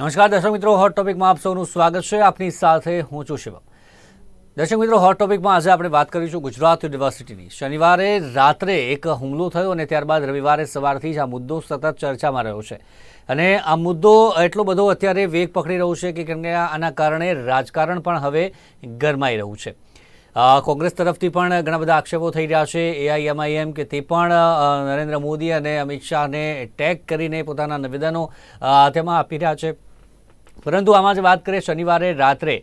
નમસ્કાર, દર્શક મિત્રો હોટ ટોપિકમાં આપ સૌનું સ્વાગત છે. આપની સાથે હું છું શિવમ. દર્શક મિત્રો હોટ ટોપિકમાં આજે આપણે વાત કરીશું ગુજરાત યુનિવર્સિટીની. શનિવારે રાત્રે એક હુમલો થયો અને ત્યારબાદ રવિવારે સવારથી જ આ મુદ્દો સતત ચર્ચામાં રહ્યો છે. અને આ મુદ્દો એટલો બધો અત્યારે વેગ પકડી રહ્યો છે કે કેમ કે આના કારણે રાજકારણ પણ હવે ગરમાઈ રહ્યું છે. કોંગ્રેસ તરફથી પણ ઘણા બધા આક્ષેપો થઈ રહ્યા છે. એઆઈએમઆઈએમ કે તે પણ નરેન્દ્ર મોદી અને અમિત શાહને ટેગ કરીને પોતાના નિવેદનો તેમાં આપી રહ્યા છે. પરંતુ આમાં જે વાત કરીએ, શનિવારે રાત્રે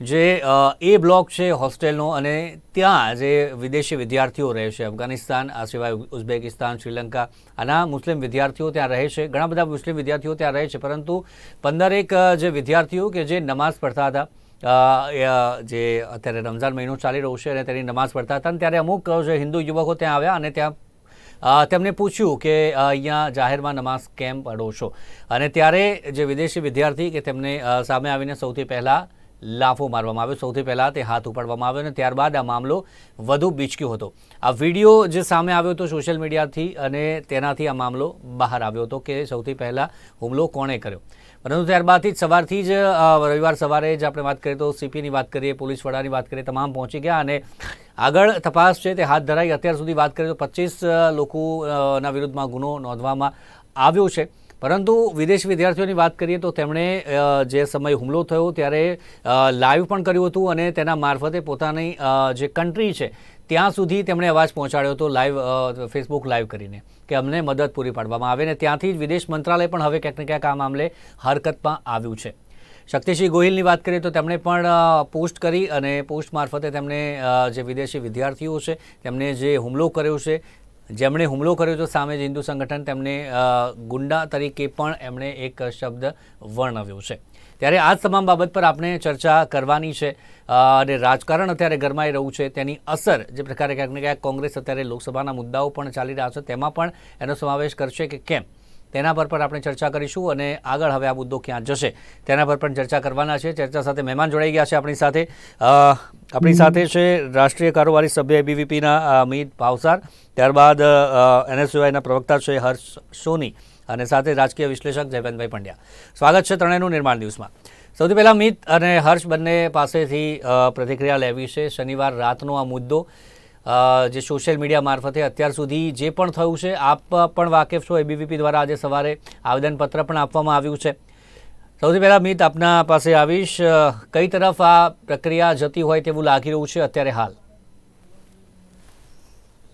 જે એ બ્લોક છે હોસ્ટેલનો અને ત્યાં જે વિદેશી વિદ્યાર્થીઓ રહે છે, અફઘાનિસ્તાન, આ સિવાય ઉઝબેકિસ્તાન, શ્રીલંકા, આના મુસ્લિમ વિદ્યાર્થીઓ ત્યાં રહે છે, ઘણા બધા મુસ્લિમ વિદ્યાર્થીઓ ત્યાં રહે છે, પરંતુ પંદરેક જે વિદ્યાર્થીઓ કે જે નમાઝ પડતા હતા જે અત્યારે રમઝાન મહિનો ચાલી રહ્યો છે અને તેની નમાઝ પડતા હતા અને ત્યારે અમુક જે હિન્દુ યુવકો ત્યાં આવ્યા અને ત્યાં અ, તેમને પૂછ્યું કે અહીંયા જાહેરમાં નમાઝ કેમ પડો છો? અને ત્યારે જે વિદેશી વિદ્યાર્થી કે તેમને સામે આવીને સૌથી પહેલાં લાફો મારવામાં આવ્યો. સૌથી પહેલાં તે હાથ ઉપાડવામાં આવ્યો અને ત્યારબાદ આ મામલો વધુ બીચક્યો હતો. આ વીડિયો જે સામે આવ્યો હતો સોશિયલ મીડિયાથી અને તેનાથી આ મામલો બહાર આવ્યો હતો કે સૌથી પહેલાં હુમલો કોણે કર્યો? પરંતુ ત્યારબાદથી જ સવારથી જ રવિવાર સવારે જ આપણે વાત કરીએ તો સીપીની વાત કરીએ પોલીસ વડાની વાત કરીએ તમામ પહોંચી ગયા અને આગળ તપાસ છે તે હાથ ધરાઈ અત્યાર સુધી વાત કરીએ તો પચીસ લોકોના વિરુદ્ધમાં ગુનો નોંધવામાં આવ્યો છે. પરંતુ વિદેશ વિદ્યાર્થીઓની વાત કરીએ તો તેમણે જે સમય હુમલો થયો ત્યારે લાઈવ પણ કર્યું હતું અને તેના મારફતે પોતાની જે કન્ટ્રી છે ત્યાં સુધી તેમણે અવાજ પહોંચાડ્યો હતો લાઈવ ફેસબુક લાઈવ કરીને કે અમને મદદ પૂરી પાડવામાં આવે અને ત્યાંથી જ વિદેશ મંત્રાલય પણ હવે ક્યાંક ને ક્યાંક આ મામલે હરકતમાં આવ્યું છે. શક્તિસિંહ ગોહિલની વાત કરીએ તો તેમણે પણ પોસ્ટ કરી અને પોસ્ટ મારફતે તેમણે જે વિદેશી વિદ્યાર્થીઓ છે, તેમને જે હુમલો કર્યો છે, જેમણે હુમલો કર્યો હતો સામે જ હિન્દુ સંગઠન તેમને ગુંડા તરીકે પણ એમણે એક શબ્દ વર્ણવ્યો છે. ત્યારે આ તમામ બાબત પર આપણે ચર્ચા કરવાની છે અને રાજકારણ અત્યારે ગરમાઈ રહ્યું છે, તેની અસર જે પ્રકારે ક્યાંક ને ક્યાંક કોંગ્રેસ અત્યારે લોકસભાના મુદ્દાઓ પણ ચાલી રહ્યા છે, તેમાં પણ એનો સમાવેશ કરશે કે કેમ? તેના પર પણ આપણે ચર્ચા કરીશું અને આગળ હવે આ મુદ્દો ક્યાં જશે તેના પર પણ ચર્ચા કરવાના છે. ચર્ચા સાથે મહેમાન જોડાઈ ગયા છે આપણી સાથે. આપણી સાથે છે રાષ્ટ્રીય કારોબારી સભ્ય એબીવીપીના અમિત ભાવસાર. ત્યારબાદ એનએસયુઆઈના પ્રવક્તા છે હર્ષ સોની અને સાથે રાજકીય વિશ્લેષક જયવંતભાઈ પંડ્યા. સ્વાગત છે ત્રણેયનું નિર્માણ દિવસમાં સૌથી પહેલાં મિત અને હર્ષ બંને પાસેથી પ્રતિક્રિયા લેવી છે. શનિવાર રાતનો આ મુદ્દો. જે સોશિયલ મીડિયા મારફતે અત્યાર સુધી જે પણ થયું છે, આપ પણ વાકેફ છો એબીવીપી દ્વારા આજે સવારે આવેદનપત્ર પણ આપવામાં આવ્યું છે. સૌથી પહેલાં મિત આપના પાસે આવીશ. કઈ તરફ આ પ્રક્રિયા જતી હોય તેવું લાગી રહ્યું છે અત્યારે હાલ?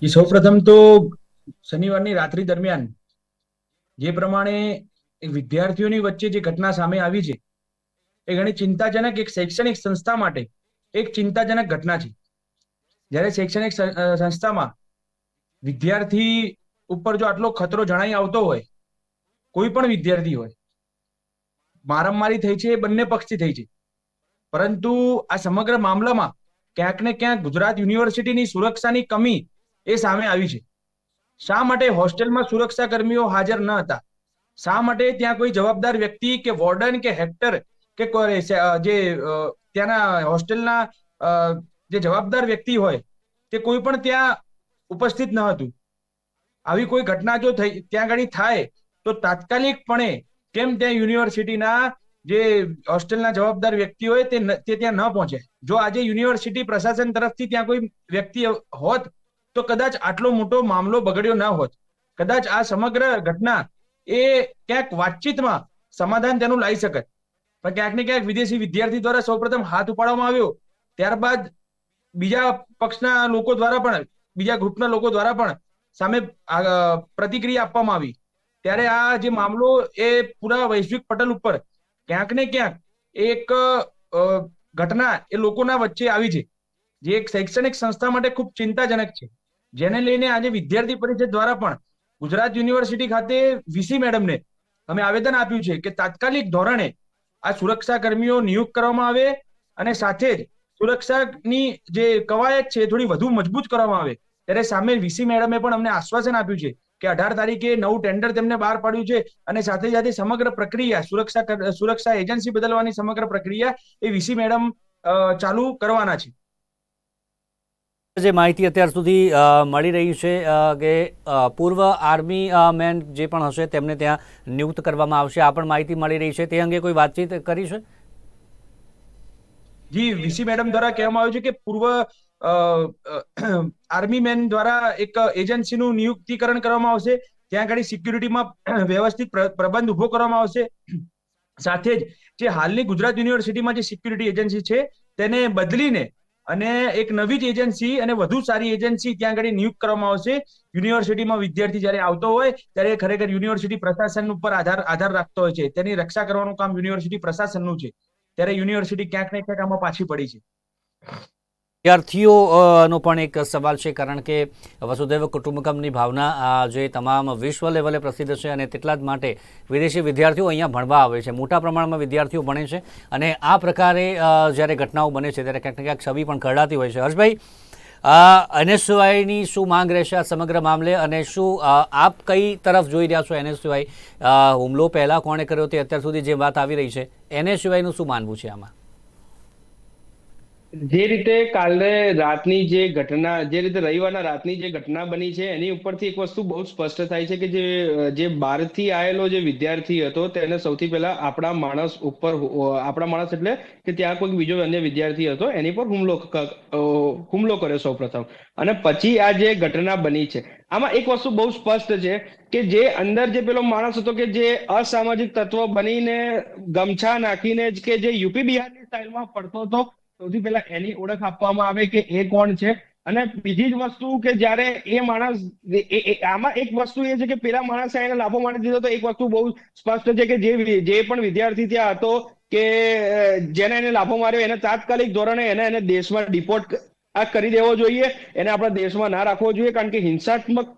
એ સૌપ્રથમ તો શનિવારની રાત્રિ દરમિયાન જે પ્રમાણે વિદ્યાર્થીઓની વચ્ચે જે ઘટના સામે આવી છે, એ ઘણી ચિંતાજનક એક શૈક્ષણિક સંસ્થા માટે એક ચિંતાજનક ઘટના છે. જ્યારે શૈક્ષણિક સંસ્થામાં વિદ્યાર્થી ઉપર જો આટલો ખતરો જણાઈ આવતો હોય, કોઈ પણ વિદ્યાર્થી હોય, મારામારી થઈ છે એ બંને પક્ષથી થઈ છે. પરંતુ આ સમગ્ર મામલામાં ક્યાંક ને ક્યાંક ગુજરાત યુનિવર્સિટીની સુરક્ષાની કમી એ સામે આવી છે. શા માટે હોસ્ટેલમાં સુરક્ષા કર્મીઓ હાજર ન હતા? શા માટે ત્યાં કોઈ જવાબદાર વ્યક્તિ કે વોર્ડન કે હેક્ટર કે જે ત્યાંના હોસ્ટેલના જે જવાબદાર વ્યક્તિ હોય, તે કોઈ પણ ત્યાં ઉપસ્થિત ન હતું. આવી કોઈ ઘટના જો થઈ, ત્યાં આગળ થાય, તો તાત્કાલિકપણે કેમ ત્યાં યુનિવર્સિટીના જે હોસ્ટેલના જવાબદાર વ્યક્તિ હોય, તે તે ત્યાં ન પહોંચે. જો આજે યુનિવર્સિટી પ્રશાસન તરફથી ત્યાં કોઈ વ્યક્તિ હોત, તો કદાચ આટલો મોટો મામલો બગડ્યો ન હોત. કદાચ આ સમગ્ર ઘટના એ ક્યાંક વાતચીતમાં સમાધાન તેનું લાવી શકત પણ ક્યાંક ને ક્યાંક વિદેશી વિદ્યાર્થી દ્વારા સૌપ્રથમ હાથ ઉપાડવામાં આવ્યો. ત્યારબાદ બીજા પક્ષના લોકો દ્વારા પણ, બીજા ગ્રુપના લોકો દ્વારા પણ સામે પ્રતિક્રિયા આપવામાં આવી. ત્યારે આ જે મામલો એ પૂરા વૈશ્વિક પટલ ઉપર ક્યાંક ને ક્યાંક એક ઘટના એ લોકોના વચ્ચે આવી છે. જે એક શૈક્ષણિક સંસ્થા માટે ખૂબ ચિંતાજનક છે. જેને લઈને આજે વિદ્યાર્થી પરિષદ દ્વારા પણ ગુજરાત યુનિવર્સિટી ખાતે વીસી મેડમને અમે આવેદન આપ્યું છે કે તાત્કાલિક ધોરણે આ સુરક્ષા કર્મીઓ નિયુક્ત કરવામાં આવે અને સાથે જ સુરક્ષાની જે કવાયત છે થોડી વધુ મજબૂત કરવામાં આવે. ત્યારે સામે વીસી મેડમે પણ અમને આશ્વાસન આપ્યું છે કે અઢાર તારીખે નવું ટેન્ડર તેમને બહાર પાડ્યું છે અને સાથે સાથે સમગ્ર પ્રક્રિયા, સુરક્ષા સુરક્ષા એજન્સી બદલવાની સમગ્ર પ્રક્રિયા એ વીસી મેડમ ચાલુ કરવાના છે. જે માહિતી અત્યાર સુધી મળી રહી છે કે પૂર્વ આર્મી મેન જે પણ હશે તેમને ત્યાં નિયુક્ત કરવામાં આવશે. આ પણ માહિતી મળી રહી છે. તે અંગે કોઈ વાતચીત કરી છે? જી, વીસી મેડમ દ્વારા કહેવામાં આવ્યું છે કે પૂર્વ આર્મી મેન દ્વારા એક એજન્સીનું નિયુક્તિકરણ કરવામાં આવશે. ત્યાં આગળ સિક્યુરિટીમાં વ્યવસ્થિત પ્રબંધ ઊભો કરવામાં આવશે. સાથે જ જે હાલની ગુજરાત યુનિવર્સિટીમાં જે સિક્યુરિટી એજન્સી છે, તેને બદલીને અને એક નવી જ એજન્સી અને વધુ સારી એજન્સી ત્યાં આગળ નિયુક્ત કરવામાં આવશે. યુનિવર્સિટીમાં વિદ્યાર્થી જ્યારે આવતો હોય, ત્યારે ખરેખર યુનિવર્સિટી પ્રશાસન ઉપર આધાર આધાર રાખતો હોય છે. તેની રક્ષા કરવાનું કામ યુનિવર્સિટી પ્રશાસનનું છે. ત્યારે યુનિવર્સિટી ક્યાંક ને ક્યાંક આમાં પાછી પડી છે. વિદ્યાર્થીઓ નો પણ એક સવાલ છે, કારણ કે વસુદેવ કુટુંબકમની ભાવના જે તમામ વિશ્વ લેવલે પ્રસિદ્ધ છે અને તેટલા જ માટે વિદેશી વિદ્યાર્થીઓ અહીંયા ભણવા આવે છે. મોટા પ્રમાણમાં વિદ્યાર્થીઓ ભણે છે અને આ પ્રકારે જ્યારે ઘટનાઓ બને છે, ત્યારે ક્યાંક ને ક્યાંક છબી પણ ખરડાતી હોય છે. હર્ષભાઈ એનએસયુઆઈની શું માંગ રહેશે આ સમગ્ર મામલે અને શું આપ કઈ તરફ જોઈ રહ્યા છો એનએસયુઆઈ? હુમલો પહેલાં કોણે કર્યો તે અત્યાર સુધી જે વાત આવી રહી છે, એનએસયુઆઈનું શું માનવું છે આમાં? જે રીતે કાલે રાતની જે ઘટના, જે રીતે રવિવારના રાતની જે ઘટના બની છે, એની ઉપરથી એક વસ્તુ બહુ સ્પષ્ટ થાય છે કે જે જે બહારથી આવેલો જે વિદ્યાર્થી હતો, તેને સૌથી પહેલા આપણા માણસ ઉપર આપણા માણસ એટલે કે ત્યાં કોઈ બીજો અન્ય વિદ્યાર્થી હતો, એની પર હુમલો હુમલો કર્યો સૌપ્રથમ. અને પછી આ જે ઘટના બની છે, આમાં એક વસ્તુ બહુ સ્પષ્ટ છે કે જે અંદર જે પેલો માણસ હતો કે જે અસામાજિક તત્વ બનીને ગમછા નાખીને જ કે જે યુપી બિહારની સ્ટાઇલમાં પડતો હતો સૌથી પહેલા એની ઓળખ આપવામાં આવે કે એ કોણ છે? અને બીજી જ વસ્તુ કે જ્યારે એ માણસ આમાં એક વસ્તુ એ છે કે પેલા માણસે એને લાભો માની દીધો તો એક વસ્તુ બહુ સ્પષ્ટ છે કે જે જે પણ વિદ્યાર્થી ત્યાં હતો કે જેને એને લાભો માર્યો, એને તાત્કાલિક ધોરણે એને એને દેશમાં ડિપોર્ટ કરી દેવો જોઈએ. એને આપણા દેશમાં ના રાખવો જોઈએ, કારણ કે હિંસાત્મક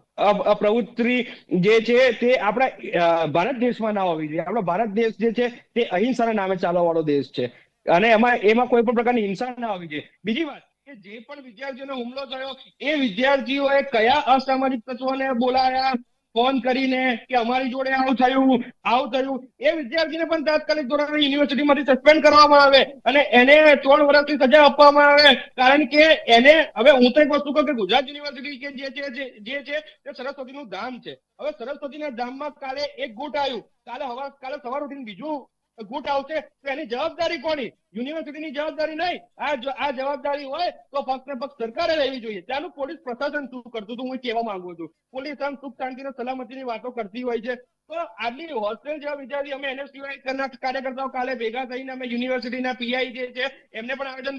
પ્રવૃત્તિ જે છે તે આપણા ભારત દેશમાં ના હોવી જોઈએ. આપણો ભારત દેશ જે છે તે અહિંસાના નામે ચાલવા વાળો દેશ છે. અને એમાં એમાં કોઈ પણ પ્રકારની હિંસા ના આવી જોઈએ. બીજી વાત, કે જે પણ વિદ્યાર્થીઓને હુમલો થયો, એ વિદ્યાર્થીઓએ કયા અસામાજિક તત્વોને બોલાયા, ફોન કરીને કે અમારી જોડે આવું થયું આવું થયું, એ વિદ્યાર્થીને પણ તાત્કાલિક ધોરણે યુનિવર્સિટીમાંથી સસ્પેન્ડ કરવામાં આવે અને એને ત્રણ વર્ષની સજા આપવામાં આવે. કારણ કે એને, હવે હું તો એક વસ્તુ કહું કે ગુજરાત યુનિવર્સિટી કે જે છે જે- છે, તે સરસ્વતીનું ધામ છે. હવે સરસ્વતીના ધામમાં કાલે એક ગુટ આવ્યું. કાલે હવા, કાલે સવાર ઉઠીને બીજું ગુટ આવશે તો જવાબદારી કોની? યુનિવર્સિટીની જવાબદારી નહીં. આ આ જવાબદારી હોય તો ફક્ત ને ફક્ત સરકારે લેવી જોઈએ. ત્યાંનું પોલીસ પ્રશાસન શું કરતું હતું? હું કહેવા માંગુ છું. પોલીસ આમ સુખ શાંતિ સલામતીની વાતો કરતી હોય છે. તો આટલી હોસ્ટેલ જેવા વિદ્યાર્થી અમે એનએસયુઆઈ કાર્યકર્તાઓ કાલે ભેગા થઈને અમે યુનિવર્સિટીના પીઆઈ જે છે, એમને પણ આવેદન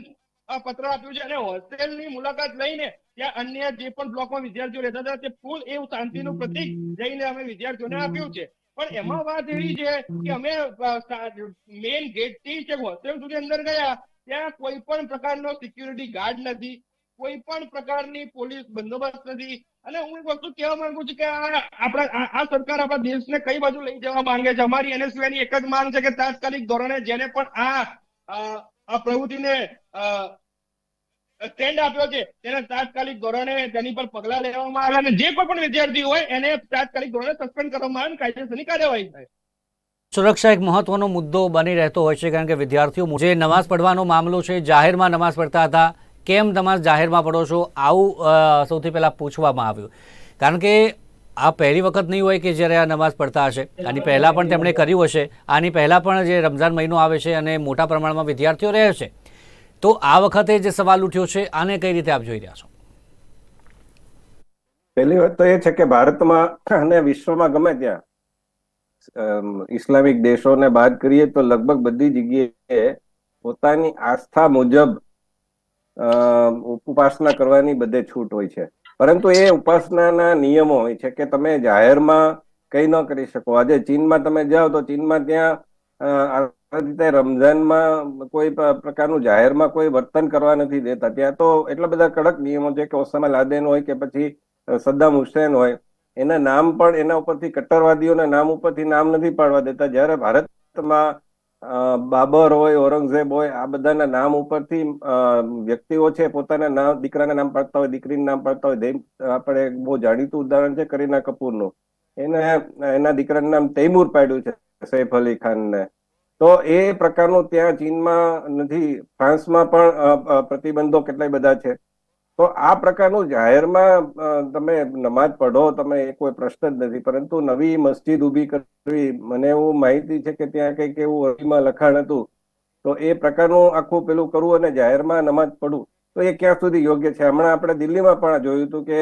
પત્ર આપ્યું છે. અને હોસ્ટેલની મુલાકાત લઈને ત્યાં અન્ય જે પણ બ્લોકમાં વિદ્યાર્થીઓ રહેતા હતા, તે ફૂલ એવું શાંતિનું પ્રતિક જઈને અમે વિદ્યાર્થીઓને આપ્યું છે. પણ એમાં વાત એવી છે કે અમે મેઇન ગેટથી છે હોસ્ટેલ સુધી અંદર ગયા ત્યાં કોઈ પણ પ્રકારનો સિક્યુરિટી ગાર્ડ નથી કોઈ પણ પ્રકારની પોલીસ બંદોબસ્ત નથી. અને હું એક વસ્તુ કહેવા માંગુ છું કે આ આપણા આ- સરકાર આપણા દેશને કઈ બાજુ લઈ જવા માંગે છે? અમારી NSUI ની એક જ માંગ છે કે તાત્કાલિક ધોરણે જેને પણ આ પ્રવૃત્તિને સ્ટેન્ડ આપ્યો છે, તેને તાત્કાલિક ધોરણે તેની પર પગલા લેવામાં આવે અને જે કોઈ પણ વિદ્યાર્થી હોય, એને તાત્કાલિક ધોરણે સસ્પેન્ડ કરવામાં આવે કાયદેસરની કાર્યવાહી થાય. સુરક્ષા એક મહત્વનો મુદ્દો બની રહેતો હોય છે, કારણ કે વિદ્યાર્થીઓ જે નમાઝ પડવાનો મામલો છે, જાહેરમાં નમાઝ પડતા હતા. કેમ નમાઝ જાહેરમાં પડો છો? આવું સૌથી પહેલાં પૂછવામાં આવ્યું. કારણ કે આ પહેલી વખત નહીં હોય કે જ્યારે આ નમાઝ પડતા હશે. આની પહેલાં પણ તેમણે કર્યું હશે. આની પહેલાં પણ જે રમઝાન મહિનો આવે છે અને મોટા પ્રમાણમાં વિદ્યાર્થીઓ રહે છે. તો આ વખતે જે સવાલ ઉઠ્યો છે, આને કઈ રીતે આપ જોઈ રહ્યા છો? પહેલી વાત તો એ છે કે ભારતમાં અને વિશ્વમાં ગમે ત્યાં ઇસ્લામિક દેશોને બાદ કરીએ તો લગભગ બધી જગ્યાએ પોતાની આસ્થા મુજબ ઉપાસના કરવાની બધે છૂટ હોય છે. પરંતુ એ ઉપાસનાના નિયમો હોય છે કે તમે જાહેરમાં કઈ ન કરી શકો. આજે ચીનમાં તમે જાઓ તો ચીનમાં ત્યાં રીતે રમઝાનમાં કોઈ પ્રકારનું જાહેરમાં કોઈ વર્તન કરવા નથી દેતા. ત્યાં તો એટલા બધા કડક નિયમો છે કે ઓસામા લાદેન હોય કે પછી સદ્દામ હુસેન હોય, એના નામ પણ એના ઉપરથી કટ્ટરવાદીઓના નામ ઉપરથી નામ નથી પાડવા દેતા. જ્યારે ભારતમાં બાબર હોય, ઔરંગઝેબ હોય, આ બધાના નામ ઉપરથી વ્યક્તિઓ છે પોતાના નામ, દીકરાના નામ પાડતા હોય, દીકરીના નામ પાડતા હોય આપણે બહુ જાણીતું ઉદાહરણ છે કરીના કપૂરનું. એને, એના દીકરાનું નામ તૈમૂર પાડ્યું છે, સૈફ અલી ખાનને. તો એ પ્રકારનું ત્યાં ચીનમાં નથી, ફ્રાન્સમાં પણ પ્રતિબંધો કેટલાય બધા છે. તો આ પ્રકારનું જાહેરમાં તમે નમાજ પઢો, તમે એ કોઈ પ્રશ્ન જ નથી. પરંતુ નવી મસ્જિદ ઊભી કરવી, મને એવું માહિતી છે કે ત્યાં કંઈક એવું અરજીમાં લખાણ હતું. તો એ પ્રકારનું આખું પેલું કરવું અને જાહેરમાં નમાજ પડવું તો એ ક્યાં સુધી યોગ્ય છે? હમણાં આપણે દિલ્હીમાં પણ જોયું હતું કે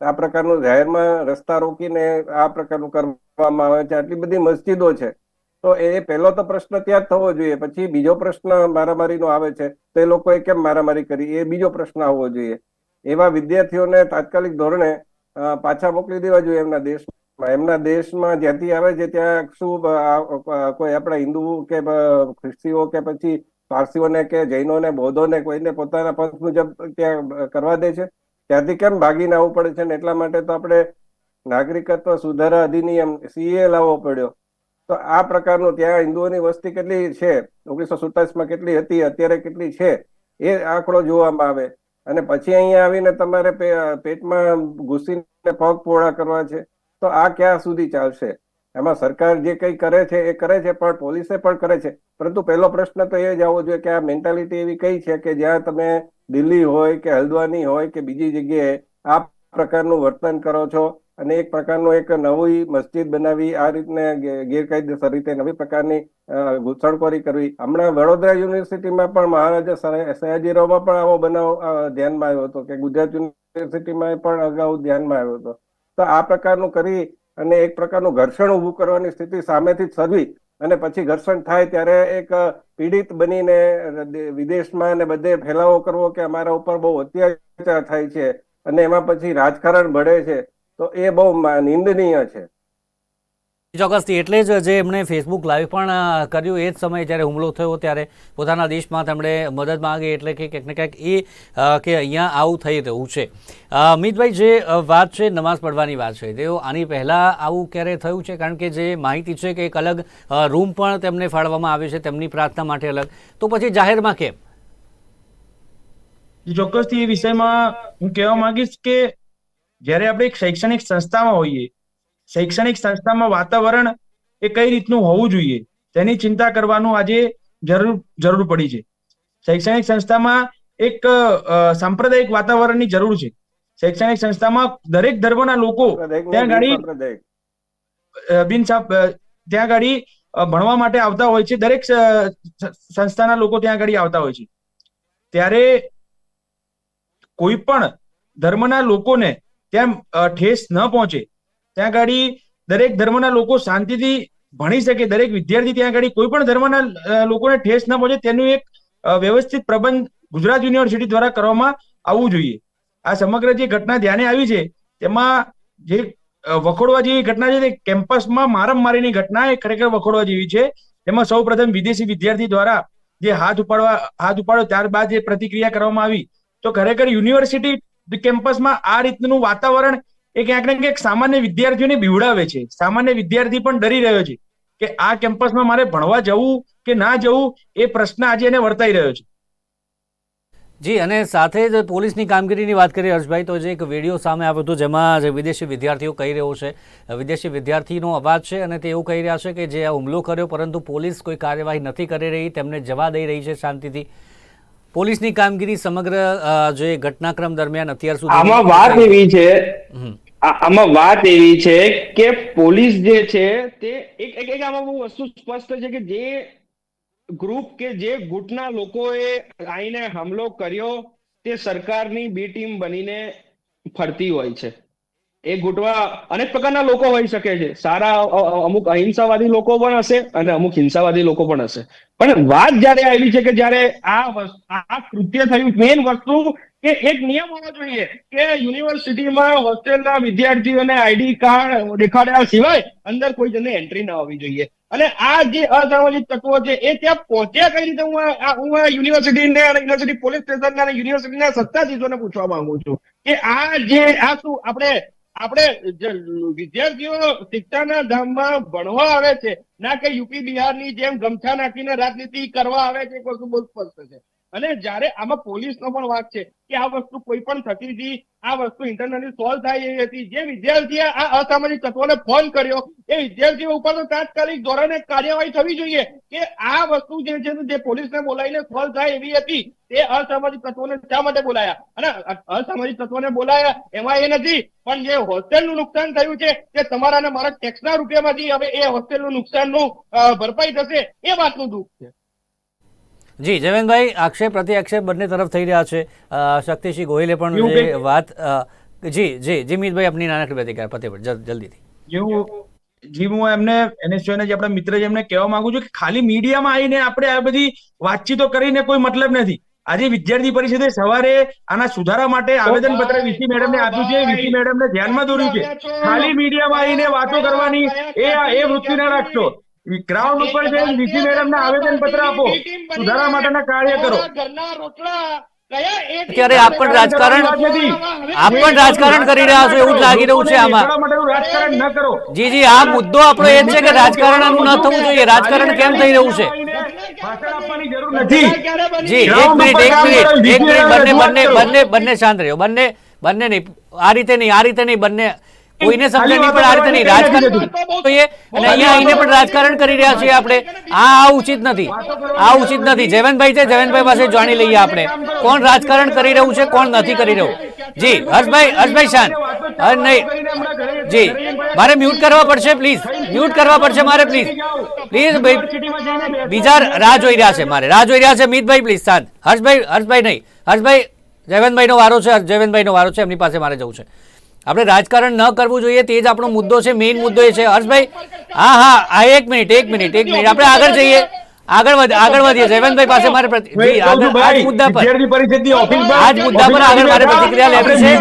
આ પ્રકારનું જાહેરમાં રસ્તા રોકીને આ પ્રકારનું કરવામાં આવે છે. આટલી બધી મસ્જિદો છે. તો એ પહેલો તો પ્રશ્ન ત્યાં થવો જોઈએ. પછી બીજો પ્રશ્ન મારામારીનો આવે છે. તો એ લોકોએ કેમ મારામારી કરી? એ બીજો પ્રશ્ન આવવો જોઈએ. એવા વિદ્યાર્થીઓને તાત્કાલિક ધોરણે પાછા મોકલી દેવા જોઈએ એમના દેશમાં. એમના દેશમાં જ્યાંથી આવે છે, ત્યાં શું કોઈ આપણા હિન્દુ કે ખ્રિસ્તીઓ કે પછી પારસીઓને કે જૈનોને, બૌદ્ધોને કોઈને પોતાના પંથ મુજબ ત્યાં કરવા દે છે? ત્યાંથી કેમ ભાગીને આવવું પડે છે? ને એટલા માટે તો આપણે નાગરિકત્વ સુધારા અધિનિયમ, સીએ, લાવવો પડ્યો. તો આ પ્રકારનું ત્યાં હિન્દુઓની વસ્તી કેટલી છે? ઓગણીસો સુડતાલીસમાં કેટલી હતી? અત્યારે કેટલી છે? એ આંકડો જોવામાં આવે. અને પછી અહીંયા આવીને તમારે પેટમાં ઘૂસીને પગ પોળા કરવા છે. તો આ ક્યાં સુધી ચાલશે? એમાં સરકાર જે કંઈ કરે છે એ કરે છે, પણ પોલીસે પણ કરે છે. પરંતુ પહેલો પ્રશ્ન તો એ જ આવવો જોઈએ કે આ મેન્ટાલિટી એવી કઈ છે કે જ્યાં તમે દિલ્હી હોય કે હલ્દવાની હોય કે બીજી જગ્યાએ આ પ્રકારનું વર્તન કરો છો? અને એક પ્રકારનું એક નવી મસ્જિદ બનાવી, આ રીતને ગેરકાયદેસર રીતે નવી પ્રકારની ઘૂસણખોરી કરવી. હમણાં વડોદરા યુનિવર્સિટીમાં પણ મહારાજા સયા- સયાજીરાવમાં પણ આવો બનાવ ધ્યાનમાં આવ્યો હતો કે ગુજરાત યુનિવર્સિટીમાં પણ અગાઉ ધ્યાનમાં આવ્યો હતો. તો આ પ્રકારનું કરી અને એક પ્રકારનું ઘર્ષણ ઊભું કરવાની સ્થિતિ સામેથી જ સર્વી અને પછી ઘર્ષણ થાય ત્યારે એક પીડિત બનીને વિદેશમાં અને બધે ફેલાવો કરવો કે અમારા ઉપર બહુ અત્યાચાર થાય છે અને એમાં પછી રાજકારણ ભળે છે. તો એ બહુ નિંદનીય છે. ચોક્કસથી એટલે જ જે એમણે ફેસબુક લાઈવ પણ કર્યું એ જ સમયે જ્યારે હુમલો થયો ત્યારે પોતાના દેશમાં તેમણે મદદ માંગી એટલે કે ક્યાંક ને ક્યાંક એ કે અહીંયા આવું થઈ રહ્યું છે. અમિતભાઈ જે વાત છે નમાઝ પડવાની વાત છે તેઓ આની પહેલાં આવું ક્યારે થયું છે? કારણ કે જે માહિતી છે કે એક અલગ રૂમ પણ તેમને ફાળવવામાં આવે છે તેમની પ્રાર્થના માટે અલગ. તો પછી જાહેરમાં કેમ? ચોક્કસથી એ વિષયમાં હું કહેવા માંગીશ કે જ્યારે આપણે એક શૈક્ષણિક સંસ્થામાં હોઈએ શૈક્ષણિક સંસ્થામાં વાતાવરણ એ કઈ રીતનું હોવું જોઈએ તેની ચિંતા કરવાનું આજે જરૂર જરૂર પડી છે. શૈક્ષણિક સંસ્થામાં એક સાંપ્રદાયિક વાતાવરણની જરૂર છે. શૈક્ષણિક સંસ્થામાં દરેક ધર્મના લોકો ત્યાં ગાડી બિન ત્યાં ગાડી ભણવા માટે આવતા હોય છે. દરેક સંસ્થાના લોકો ત્યાં ગાડી આવતા હોય છે. ત્યારે કોઈ પણ ધર્મના લોકોને ત્યાં ઠેસ ન પહોંચે. ત્યાં ગાડી દરેક ધર્મના લોકો શાંતિથી ભણી શકે. દરેક વિદ્યાર્થી ત્યાં ગાડી કોઈ પણ ધર્મના લોકોને ઠેસ ન પહોંચે તેનું એક વ્યવસ્થિત પ્રબંધ ગુજરાત યુનિવર્સિટી દ્વારા કરવામાં આવવું જોઈએ. આ સમગ્ર જે ઘટના ધ્યાને આવી છે, તેમાં જે વખોડવા જેવી ઘટના છે તે કેમ્પસમાં મારમમારીની ઘટના એ ખરેખર વખોડવા જેવી છે. તેમાં સૌ પ્રથમ વિદેશી વિદ્યાર્થી દ્વારા જે હાથ ઉપાડવા, હાથ ઉપાડ્યો ત્યારબાદ જે પ્રતિક્રિયા કરવામાં આવી, તો ખરેખર યુનિવર્સિટી કેમ્પસમાં આ રીતનું વાતાવરણ એ ક્યાંક ને ક્યાંક સામાન્ય વિદ્યાર્થીઓને બીવડાવે છે. સામાન્ય વિદ્યાર્થી પણ ડરી રહ્યો છે કે આ કેમ્પસમાં મારે ભણવા જવું કે ના જવું એ પ્રશ્ન આજે એને વર્તાઈ રહ્યો છે. જી, અને સાથે જ પોલીસની કામગીરીની વાત કરીએ હર્ષભાઈ, તો જે એક વીડિયો સામે આવ્યો હતો જેમાં જે વિદેશી વિદ્યાર્થીઓ કહી રહ્યો છે, વિદેશી વિદ્યાર્થીનો અવાજ છે અને તે એવું કહી રહ્યા છે કે જે આ હુમલો કર્યો, પરંતુ પોલીસ કોઈ કાર્યવાહી નથી કરી રહી, તેમને જવા દઈ રહી છે શાંતિથી. પોલીસની કામગીરી સમગ્ર જે ઘટનાક્રમ દરમિયાન અત્યાર સુધી આમાં વાત એવી છે આમાં વાત એવી છે કે પોલીસ જે છે તે એક એક એક આમાં બહુ વસ્તુ સ્પષ્ટ છે કે જે ગ્રુપ કે જે ગુટના લોકોએ આઈને હુમલો કર્યો તે સરકારની બી ટીમ બનીને ફરતી હોય છે. એ ગુટમાં અનેક પ્રકારના લોકો હોઈ શકે છે. સારા અમુક અહિંસાવાદી લોકો પણ હશે અને અમુક હિંસાવાદી લોકો પણ હશે. પણ વાત જયારે આવી છે કે જયારે આ આ કૃત્ય થયું મેઇન વસ્તુ કે એક નિયમ હોવો જોઈએ કે યુનિવર્સિટીમાં હોસ્ટેલના વિદ્યાર્થીઓને આઈડી કાર્ડ દેખાડ્યા સિવાય અંદર કોઈ જણને એન્ટ્રી ના હોવી જોઈએ. અને આ જે અસામાજિક તત્વો છે, એ ત્યાં પહોંચ્યા કઈ રીતે? હું હું યુનિવર્સિટીને અને યુનિવર્સિટી પોલીસ સ્ટેશનના અને યુનિવર્સિટીના સત્તાધીશોને પૂછવા માંગુ છું કે આ જે, આ શું, આપણે આપણે વિદ્યાર્થીઓ શિક્ષાના ધામમાં ભણવા આવે છે, ના કે યુપી બિહારની જેમ ગમછા નાખીને રાજનીતિ કરવા આવે છે વસ્તુ બહુ સ્પષ્ટ છે. અને જ્યારે આમાં પોલીસનો પણ વાંક છે કે આ વસ્તુ કોઈ પણ થતી હતી, આ વસ્તુ ઇન્ટરનલી સોલ્વ થાય એવી હતી, જે વિદ્યાર્થીએ આ અસામાજિક તત્વોને ફોન કર્યો, એ વિદ્યાર્થીઓ ઉપર તો તાત્કાલિક ધોરણે કાર્યવાહી થવી જોઈએ કે આ વસ્તુ જે છે જે પોલીસને બોલાવીને સોલ્વ થાય એવી હતી, તે અસામાજિક તત્વોને શા માટે બોલાયા? અને અસામાજિક તત્વોને બોલાયા એમાં એ નથી, પણ જે હોસ્ટેલનું નુકસાન થયું છે, તે તમારા અને મારા ટેક્સના રૂપિયામાંથી હવે એ હોસ્ટેલનું નુકસાનનું ભરપાઈ થશે, એ વાતનું દુઃખ છે. જી જયવંતભાઈ આક્ષેપ પ્રતિ આક્ષેપ બંને તરફ થઈ રહ્યા છે. શક્તિસિંહ ગોહિલે પણ જે વાત જી જી જીમિતભાઈ આપની નાનકડી પ્રતિક્રિયા પતે જલ્દીથી. જી હું એમને એનએસયુના જે આપણા મિત્ર એમને કહેવા માંગુ છું કે ખાલી મીડિયામાં આવીને આપણે આ બધી વાતચીતો કરીને કોઈ મતલબ નથી. આજે વિદ્યાર્થી પરિષદે સવારે આના સુધારા માટે આવેદન પત્ર વીસી મેડમને આપ્યું છે. વીસી મેડમને ધ્યાનમાં દોર્યું છે. ખાલી મીડિયામાં આવીને વાતો કરવાની એ એ વૃત્તિ ના રાખશો. ગ્રાઉન્ડ ઉપર જઈને ડીસી મેડમ ને આવેદન પત્ર આપો. સુધારા માટેના કાર્ય કરો. ઘરના રોટલા અત્યારે આપ પણ રાજકારણ આપ પણ રાજકારણ કરી રહ્યા છો એવું જ લાગી રહ્યું છે આમાં. રાજકારણ ન કરો. જી જી આ મુદ્દો આપણો એ જ છે કે રાજકારણનું ન થવું જોઈએ. રાજકારણ કેમ થઈ રહ્યું છે? ભાષણ આપવાની જરૂર નથી. જી એક મિનિટ એક મિનિટ એક મિનિટ બંને બંને બંને બંને શાંત રહ્યો. બંને બંને નહીં આ રીતે નહીં આ રીતે નહીં બંને કોઈને સમજે નહીં પણ આ રીતે નહીં રાજકારણ જોઈએ અને અહીંયા આવીને પણ રાજકારણ કરી રહ્યા છીએ આપણે. આ આ ઉચિત નથી. આ ઉચિત નથી. જયવંતભાઈ છે જયવંતભાઈ પાસે જાણી લઈએ આપણે. કોણ રાજકારણ કરી રહ્યું છે કોણ નથી કરી રહ્યું? જી હર્ષભાઈ હર્ષભાઈ હર નહીં. જી મારે મ્યુટ કરવા પડશે પ્લીઝ મ્યુટ કરવા પડશે મારે પ્લીઝ પ્લીઝ ભાઈ. બીજા રાહ જોઈ રહ્યા છે મારે. રાહ જોઈ રહ્યા છે મિતભાઈ પ્લીઝ શાંત હર્ષભાઈ હર્ષભાઈ નહીં. હર્ષભાઈ જયવંતભાઈનો વારો છે જયવંતભાઈનો વારો છે એમની પાસે મારે જવું છે. આપણે રાજકારણ ન કરવું જોઈએ તે જ આપણો મુદ્દો છે મેઇન મુદ્દો એ છે. હર્ષભાઈ હા હા હા એક મિનિટ એક મિનિટ એક મિનિટ. આપણે આગળ જઈએ. આગળ વધ આગળ વધીએ. જયવંતભાઈ પાસે મારે જી આગળ આ જ મુદ્દા પર. આ જ મુદ્દા પર આગળ મારે પ્રતિક્રિયા લેવી છે.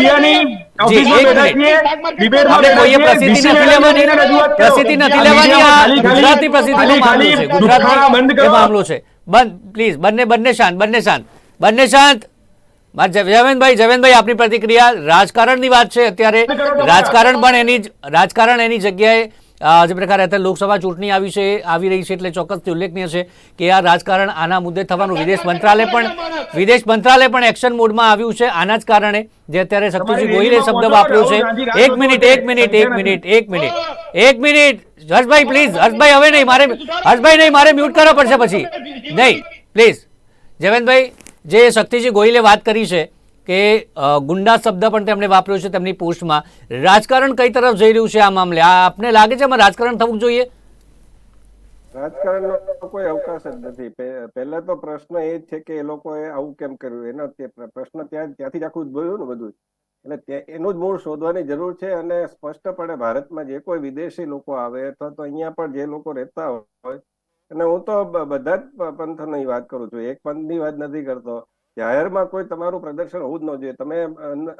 જી, એક મિનિટ. આપણે કોઈએ પ્રસિદ્ધિ નથી લેવાની. મેડમને રજૂઆત પ્રસિદ્ધિ નથી લેવાની. આ મીડિયામાં પ્રસિદ્ધિનો મામલો છે. ગુજરાતનો એ મામલો છે. બંધ પ્લીઝ બંને બંને શાંત બંને શાંત. બંને શાંત. જવેનભાઈ જયવંતભાઈ આપની પ્રતિક્રિયા રાજકારણની વાત છે અત્યારે. રાજકારણ પણ એની જ- રાજકારણ એની જગ્યાએ જે પ્રકારે અત્યારે લોકસભા ચૂંટણી આવી છે આવી રહી છે એટલે ચોક્કસથી ઉલ્લેખનીય છે કે આ રાજકારણ આના મુદ્દે થવાનું. વિદેશ મંત્રાલય પણ વિદેશ મંત્રાલય પણ એક્શન મોડમાં આવ્યું છે આના જ કારણે જે અત્યારે શક્તિજી ગોહિલે શબ્દ વાપર્યો છે. એક મિનિટ એક મિનિટ એક મિનિટ એક મિનિટ. એક મિનિટ. હર્ષભાઈ પ્લીઝ હર્ષભાઈ હવે નહીં મારે હર્ષભાઈ નહીં મારે મ્યુટ કરવા પડશે પછી. નહીં પ્લીઝ. જયવંતભાઈ જે શક્તિજી ગોહિલે વાત કરી છે કે ગુંડા શબ્દ પણ તેમણે વાપર્યો છે તેમની પોસ્ટમાં. રાજકારણ કઈ તરફ જઈ રહ્યું છે આ મામલે? આપને લાગે છે એમાં રાજકારણ થવું જોઈએ? રાજકારણનો કોઈ અવકાશ જ નથી. પહેલા તો પ્રશ્ન એ જ છે કે એ લોકોએ આવું કેમ કર્યું? એનો પ્રશ્ન ત્યાં, ત્યાંથી જ આખું ઉદભવ્યું ને બધું. એટલે એનું જ મૂળ શોધવાની જરૂર છે અને સ્પષ્ટપણે ભારતમાં જે કોઈ વિદેશી લોકો આવે અથવા તો અહીંયા પણ જે લોકો રહેતા હોય અને હું તો બધા જ પંથની વાત કરું છું. એક પંથની વાત નથી કરતો જાહેરમાં કોઈ તમારું પ્રદર્શન હોવું જ ન જોઈએ. તમે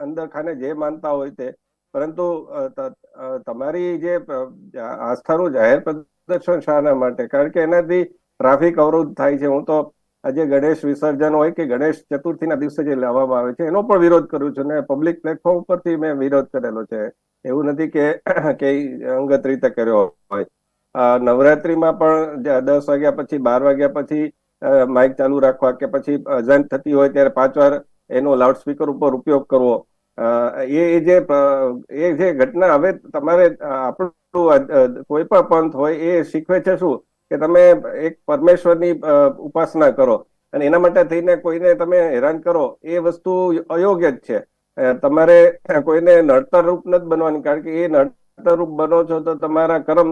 અંદર ખાને જે માનતા હોય તે. પરંતુ તમારી જે આસ્થાનું જાહેર પ્રદર્શન શાના માટે. કારણ કે એનાથી ટ્રાફિક અવરોધ થાય છે. હું તો આજે ગણેશ વિસર્જન હોય કે ગણેશ ચતુર્થીના દિવસે જે લાવવામાં આવે છે, એનો પણ વિરોધ કરું છું. ને પબ્લિક પ્લેટફોર્મ પરથી મેં વિરોધ કરેલો છે. એવું નથી કે કે અંગત રીતે કર્યો હોય. નવરાત્રીમાં પણ દસ વાગ્યા પછી, બાર વાગ્યા પછી માઇક ચાલુ રાખવા કે પછી અજાન થતી હોય ત્યારે પાંચ વાર એનો લાઉડસ્પીકર ઉપર ઉપયોગ કરવો. એ જે એ જે ઘટના હવે તમારે આપણું કોઈ પણ પંથ હોય એ શીખવે છે શું? કે તમે એક પરમેશ્વરની ઉપાસના કરો અને એના માટે થઈને કોઈને તમે હેરાન કરો, એ વસ્તુ અયોગ્ય જ છે. તમારે કોઈને નડતર રૂપ નથી બનવાની કારણ કે એ રૂપ બનો છો તો તમારા કર્મ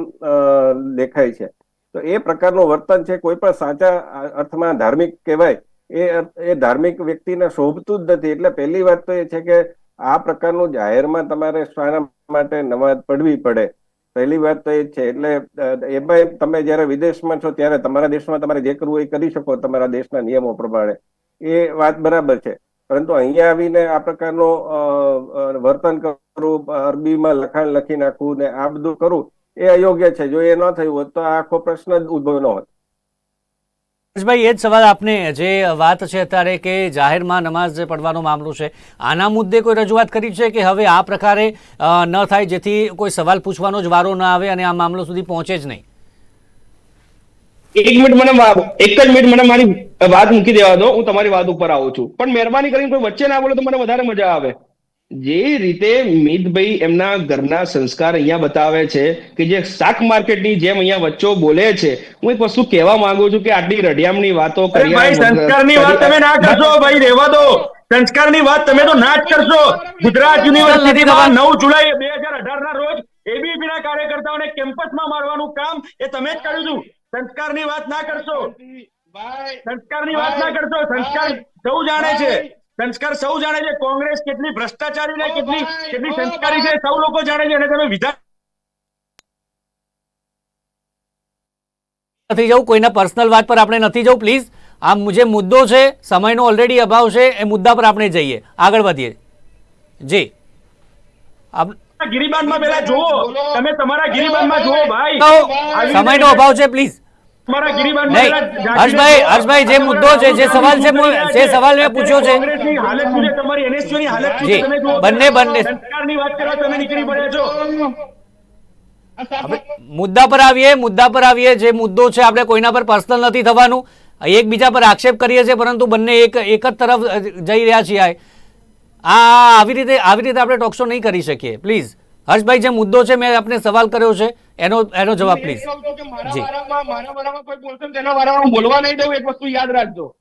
દેખાય છે. તો એ પ્રકારનું વર્તન છે, કોઈ પણ સાચા અર્થમાં ધાર્મિક કહેવાય, એ એ ધાર્મિક વ્યક્તિને શોભતું જ નથી. એટલે પહેલી વાત તો એ છે કે આ પ્રકારનું જાહેરમાં તમારે શાના માટે નમાજ પડવી પડે. પહેલી વાત તો એ છે. એટલે એમાં તમે જ્યારે વિદેશમાં છો, ત્યારે તમારા દેશમાં તમારે જે કરવું એ કરી શકો, તમારા દેશના નિયમો પ્રમાણે. એ વાત બરાબર છે. પરંતુ અહીંયા આવીને આ પ્રકારનું વર્તન કરવું અરબીમાં લખાણ લખી નાખવું ને આ બધું કરવું એ અયોગ્ય છે. જો એ ન થયું હોત તો આખો પ્રશ્ન જ ઉદ્ભવ ન હોત. ભાઈ એ જ સવાલ આપને. જે વાત છે અત્યારે કે જાહેરમાં નમાઝ પડવાનો મામલો છે, આના મુદ્દે કોઈ રજૂઆત કરી છે કે હવે આ પ્રકારે ન થાય જેથી કોઈ સવાલ પૂછવાનો જ વારો ન આવે અને આ મામલો સુધી પહોંચે જ નહીં? એક મિનિટ મને એક જ મિનિટ મને મારી વાત મૂકી દેવા દો હું તમારી વાત ઉપર આવું છું. પણ મહેરબાની કરીને કોઈ વચ્ચે ના બોલો તો મને વધારે મજા આવે. જે રીતે મિતભાઈ એમના ઘરના સંસ્કાર અહીંયા બતાવે છે કે જે શાક માર્કેટની જેમ અહીંયા વચ્ચો બોલે છે હું એક વસ્તુ કહેવા માંગુ છું કે આટલી રઢિયામની વાતો કરી ભાઈ સંસ્કારની વાત તમે ના કરશો ભાઈ રહેવા દો. સંસ્કારની વાત તમે તો ના જ કરશો. ગુજરાત યુનિવર્સિટીમાં નવ જુલાઈ બે હજાર અઢાર ના રોજ એબીપી ના કાર્યકર્તાઓને કેમ્પસમાં મારવાનું કામ એ તમે જ કર્યું હતું. સંસ્કારની વાત ના કરશો. સંસ્કાર સંસ્કારની વાત ના કરશો. સંસ્કાર સૌ જાણે છે. સંસ્કાર સૌ જાણે છે. કોંગ્રેસ કેટલી ભ્રષ્ટાચારી ને કેટલી કેટલી સંસ્કારી છે સૌ લોકો જાણે છે. અને તમે વિધાન નથી જવું કોઈના પર્સનલ વાત પર આપણે નથી જવું પ્લીઝ આ જે મુદ્દો છે સમયનો ઓલરેડી અભાવ છે એ મુદ્દા પર આપણે જઈએ. આગળ વધીએ. જી. આપ ગિરિબાનમાં પેલા જુઓ. તમે તમારા ગિરિબાનમાં જુઓ ભાઈ. સમયનો અભાવ છે પ્લીઝ હર્ષભાઈ હર્ષભાઈ જે મુદ્દો છે જે સવાલ છે જે સવાલ મેં પૂછ્યો છે. કોંગ્રેસની હાલત શું છે? તમારી NSU ની હાલત શું છે? જી, તમે જુઓ. બંને- બંને. સંસ્કારની વાત કરવા તમે નીકળી પડ્યા છો. મુદ્દા પર આવીએ મુદ્દા પર આવીએ. જે મુદ્દો છે આપણે કોઈના પર પર્સનલ નથી થવાનું. એકબીજા પર આક્ષેપ કરીએ છીએ પરંતુ બંને એક એક જ તરફ જઈ રહ્યા છીએ. આ આવી રીતે આવી રીતે આપણે ટોકશો નહીં કરી શકીએ. પ્લીઝ હર્ષભાઈ જે મુદ્દો છે મેં આપને સવાલ કર્યો છે એનો એનો જવાબ પ્લીઝ જ કહું છું કે મારા જી. વારામાં- કોઈ બોલશે તેના વારામાં બોલવા નહીં દઉં એક વસ્તુ યાદ રાખજો.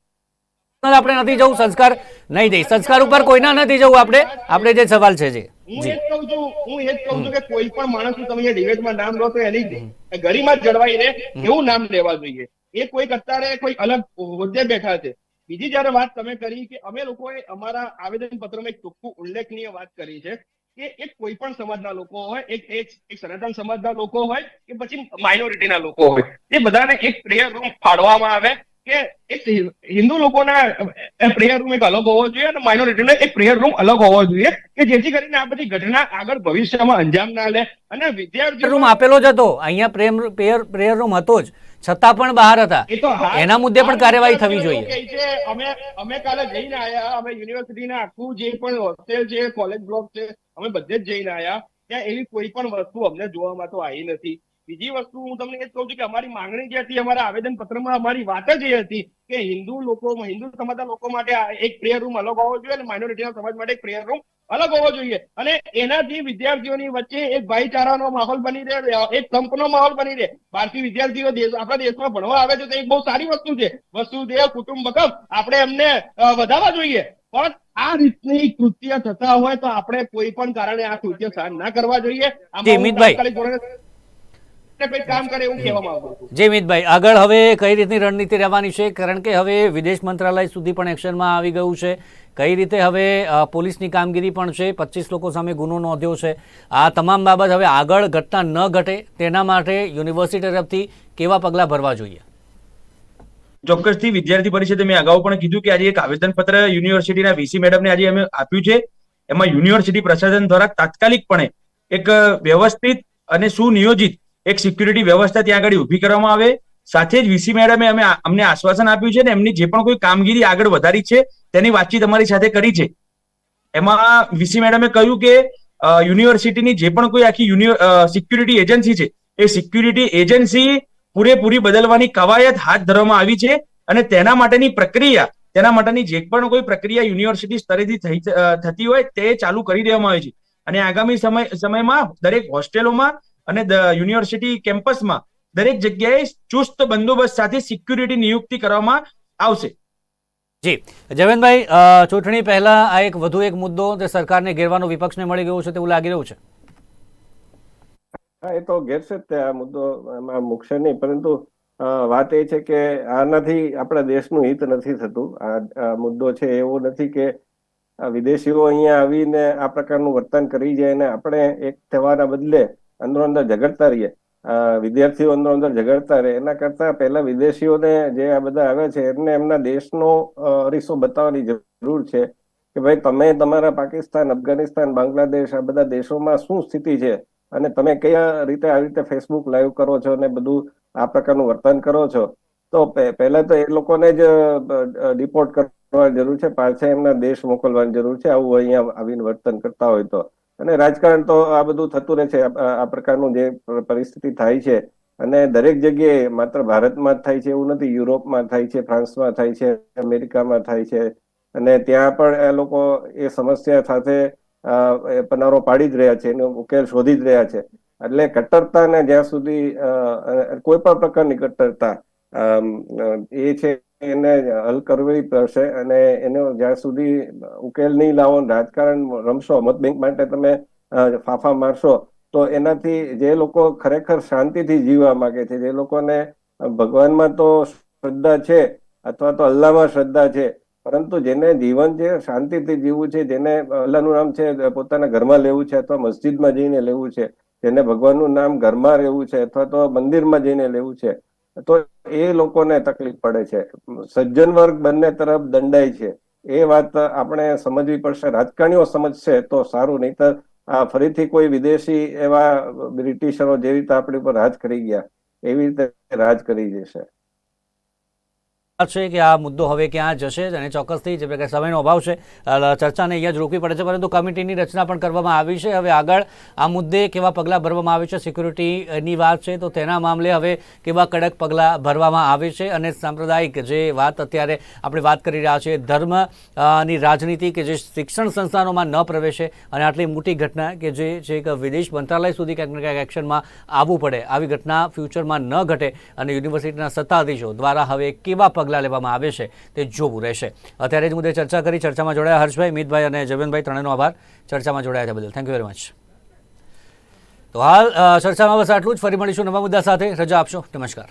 આપણે નથી જવું સંસ્કાર નહીં જઈ સંસ્કાર ઉપર કોઈના નથી જવું આપણે. આપણે જે સવાલ છે જે. હું એ કહું છું હું એ જ કહું છું કે કોઈ પણ માણસ તમે અહીંયા ડિબેટમાં નામ લો તો એની ગરિમા જળવાઈ રહે એવું નામ લેવા જોઈએ. એ કોઈક અત્યારે કોઈ અલગ હોદ્દે બેઠા છે. બીજી જયારે વાત તમે કરી કે અમે લોકોએ અમારા આવેદન પત્રમાં એક ચોખ્ખું ઉલ્લેખનીય વાત કરી છે કે એક કોઈ પણ સમાજના લોકો હોય, એક એક સનાતન સમાજના લોકો હોય કે પછી માઇનોરિટીના લોકો હોય, એ બધાને એક પ્રેયર રૂમ ફાળવામાં આવે કે એક હિન્દુ લોકોના પ્રેયર રૂમ એક અલગ હોવો જોઈએ અને માઇનોરિટીનો એક પ્રેયર રૂમ અલગ હોવો જોઈએ કે જેથી કરીને આ બધી ઘટના આગળ ભવિષ્યમાં અંજામ ના લે અને વિદ્યાર્થીઓ રૂમ આપેલો જ હતો. અહીંયા પ્રેમ, પ્રેયર પ્રેયર રૂમ હતો જ. છતાં પણ બહાર હતા. એ તો હા- એના મુદ્દે પણ કાર્યવાહી થવી જોઈએ. અમે અમે કાલે જઈને આયા અમે યુનિવર્સિટીના આખું જે પણ હોસ્ટેલ છે કોલેજ બ્લોક છે અમે બધે જ જઈને આયા. ત્યાં એવી કોઈ પણ વસ્તુ અમને જોવામાં તો આવી નથી. બીજી વસ્તુ હું તમને એ જ કહું છું કે અમારી માંગણી જે હતી અમારા આવેદન પત્રમાં અમારી વાત જ એ હતી કે હિન્દુ લોકો હિન્દુ સમાજના લોકો માટે એક પ્રેયર રૂમ અલગ હોવો જોઈએ અને માઇનોરિટીના સમાજ માટે એક પ્રેયર રૂમ અલગ હોવો જોઈએ. અને એનાથી વિદ્યાર્થીઓની વચ્ચે એક ભાઈચારાનો માહોલ બની રહે એક સંપનો માહોલ બની રહે. ભારતીય વિદ્યાર્થીઓ દેશ આપણા દેશમાં ભણવા આવે છે તો એક બહુ સારી વસ્તુ છે. વસુદેવ કુટુંબકમ આપણે એમને વધારવા જોઈએ. પણ આ રીતની કૃત્ય થતા હોય તો આપણે કોઈ પણ કારણે આ કૃત્ય સહન ના કરવા જોઈએ. કામ કરે એવું કહેવા માંગુ જી મિતભાઈ આગળ હવે કઈ રીતની રણનીતિ રહેવાની છે? કારણ કે હવે વિદેશ મંત્રાલય સુધી પણ એક્શનમાં આવી ગયું છે. કઈ રીતે હવે પોલીસની કામગીરી પણ છે? પચીસ લોકો સામે ગુનો નોંધ્યો છે. આ તમામ બાબત હવે આગળ ઘટના ન ઘટે તેના માટે યુનિવર્સિટી તરફથી કેવા પગલાં ભરવા જોઈએ? ચોક્કસથી વિદ્યાર્થી પરિષદે મેં અગાઉ પણ કીધું કે આજે એક આવેદનપત્ર યુનિવર્સિટીના વીસી મેડમને આજે અમે આપ્યું છે. એમાં યુનિવર્સિટી પ્રશાસન દ્વારા તાત્કાલિકપણે એક વ્યવસ્થિત અને સુનિયોજિત એક સિક્યુરિટી વ્યવસ્થા ત્યાં આગળ ઊભી કરવામાં આવે. સાથે જ વીસી મેડમે અમે અમને આશ્વાસન આપ્યું છે ને એમની જે પણ કોઈ કામગીરી આગળ વધારી છે, તેની વાતચીત અમારી સાથે કરી છે. એમાં વીસી મેડમે કહ્યું કે યુનિવર્સિટીની જે પણ કોઈ આખી સિક્યુરિટી એજન્સી છે, એ સિક્યુરિટી એજન્સી પૂરેપૂરી બદલવાની કવાયત હાથ ધરવામાં આવી છે અને તેના માટેની પ્રક્રિયા, તેના માટેની જે પણ કોઈ પ્રક્રિયા યુનિવર્સિટી સ્તરેથી થતી હોય તે ચાલુ કરી દેવામાં આવી છે. અને આગામી સમય, સમયમાં દરેક હોસ્ટેલોમાં અને યુનિવર્સિટી કેમ્પસમાં દરેક જગ્યાએ ચુસ્ત બંદોબસ્ત સાથે સિક્યુરિટી નિયુક્તિ કરવામાં આવશે. જી. જવેનભાઈ ચૂંટણી પહેલા આ એક વધુ એક મુદ્દો તે સરકારને ઘેરવાનો વિપક્ષને મળી ગયો છે તેવું લાગી રહ્યું છે. હા એ તો ઘેરશે જ તે આ મુદ્દો એમાં મૂકશે નહીં. પરંતુ અ, વાત એ છે કે આનાથી આપણા દેશનું હિત નથી થતું. આ આ મુદ્દો છે એવો નથી કે વિદેશીઓ અહીંયા આવીને આ પ્રકારનું વર્તન કરી જાય અને આપણે એક થવાના બદલે અંદરો અંદર ઝઘડતા રહીએ. વિદ્યાર્થીઓ અંદરો અંદર ઝઘડતા રહે. એના કરતા પહેલા વિદેશીઓને જે આ બધા આવે છે, એમને એમના દેશનો અરીસો બતાવવાની જરૂર છે કે ભાઈ તમે તમારા પાકિસ્તાન, અફઘાનિસ્તાન, બાંગ્લાદેશ આ બધા દેશોમાં શું સ્થિતિ છે? અને તમે કયા રીતે આવી રીતે ફેસબુક લાઈવ કરો છો અને બધું આ પ્રકારનું વર્તન કરો છો? તો પહેલા તો એ લોકોને જ ડિપોર્ટ કરવાની જરૂર છે. પાછા એમના દેશ મોકલવાની જરૂર છે. આવું અહીંયા આવીને વર્તન કરતા હોય તો. અને રાજકારણ તો આ બધું થતું રહે છે, આ પ્રકારનું જે પરિસ્થિતિ થાય છે. અને દરેક જગ્યાએ માત્ર ભારતમાં જ થાય છે એવું નથી, યુરોપમાં થાય છે, ફ્રાન્સમાં થાય છે, અમેરિકામાં થાય છે. અને ત્યાં પણ એ લોકો એ સમસ્યા સાથે પનારો પાડી જ રહ્યા છે, એનો ઉકેલ શોધી જ રહ્યા છે. એટલે કટ્ટરતાને જ્યાં સુધી કોઈ પણ પ્રકારની કટ્ટરતા એ છે એને હલ કરવી પડશે અને એનો જ્યાં સુધી ઉકેલ નહીં લાવો, રાજકારણ રમશો, મત માટે તમે ફાફા મારશો, તો એનાથી જે લોકો ખરેખર શાંતિથી જીવવા માંગે છે, જે લોકોને ભગવાનમાં તો શ્રદ્ધા છે અથવા તો અલ્લાહમાં શ્રદ્ધા છે, પરંતુ જેને જીવન છે શાંતિથી જીવવું છે, જેને અલ્લાહનું નામ છે, પોતાના ઘરમાં લેવું છે અથવા મસ્જિદમાં જઈને લેવું છે, જેને ભગવાનનું નામ ઘરમાં રહેવું છે અથવા તો મંદિરમાં જઈને લેવું છે તો એ લોકોને તકલીફ પડે છે. સજ્જન વર્ગ બંને તરફ દંડાય છે. એ વાત આપણે સમજવી પડશે. રાજકારણીઓ સમજશે તો સારું, નહીતર આ ફરીથી કોઈ વિદેશી એવા બ્રિટિશરો જેવી રીતે આપણી ઉપર રાજ કરી ગયા, એવી રીતે રાજ કરી જશે છે કે આ મુદ્દો હવે ક્યાં જશે અને ચોક્કસથી જે પ્રકારે સમયનો અભાવ છે ચર્ચાને અહીંયા જ રોકવી પડે છે, પરંતુ કમિટીની રચના પણ કરવામાં આવી છે. હવે આગળ આ મુદ્દે કેવા પગલાં ભરવામાં આવે છે, સિક્યુરિટીની વાત છે, તો તેના મામલે હવે કેવા કડક પગલાં ભરવામાં આવે છે અને સાંપ્રદાયિક જે વાત અત્યારે આપણે વાત કરી રહ્યા છીએ, ધર્મની રાજનીતિ કે જે શિક્ષણ સંસ્થાનોમાં ન પ્રવેશે અને આટલી મોટી ઘટના કે જે છે એક વિદેશ મંત્રાલય સુધી ક્યાંક ને ક્યાંક એક્શનમાં આવવું પડે, આવી ઘટના ફ્યુચરમાં ન ઘટે અને યુનિવર્સિટીના સત્તાધીશો દ્વારા હવે કેવા પગલાં લેવામાં આવે છે તે જોવું રહેશે. અત્યારે જ મુદ્દે ચર્ચા કરી ચર્ચામાં જોડાયા હર્ષભાઈ મિતભાઈ અને જવેનભાઈ ત્રણેયનો આભાર. ચર્ચામાં જોડાયા છે બદલ. થેન્ક યુ વેરી મચ તો હાલ ચર્ચામાં બસ આટલું જ. ફરી મળીશું નવા મુદ્દા સાથે. રજા આપશો. નમસ્કાર.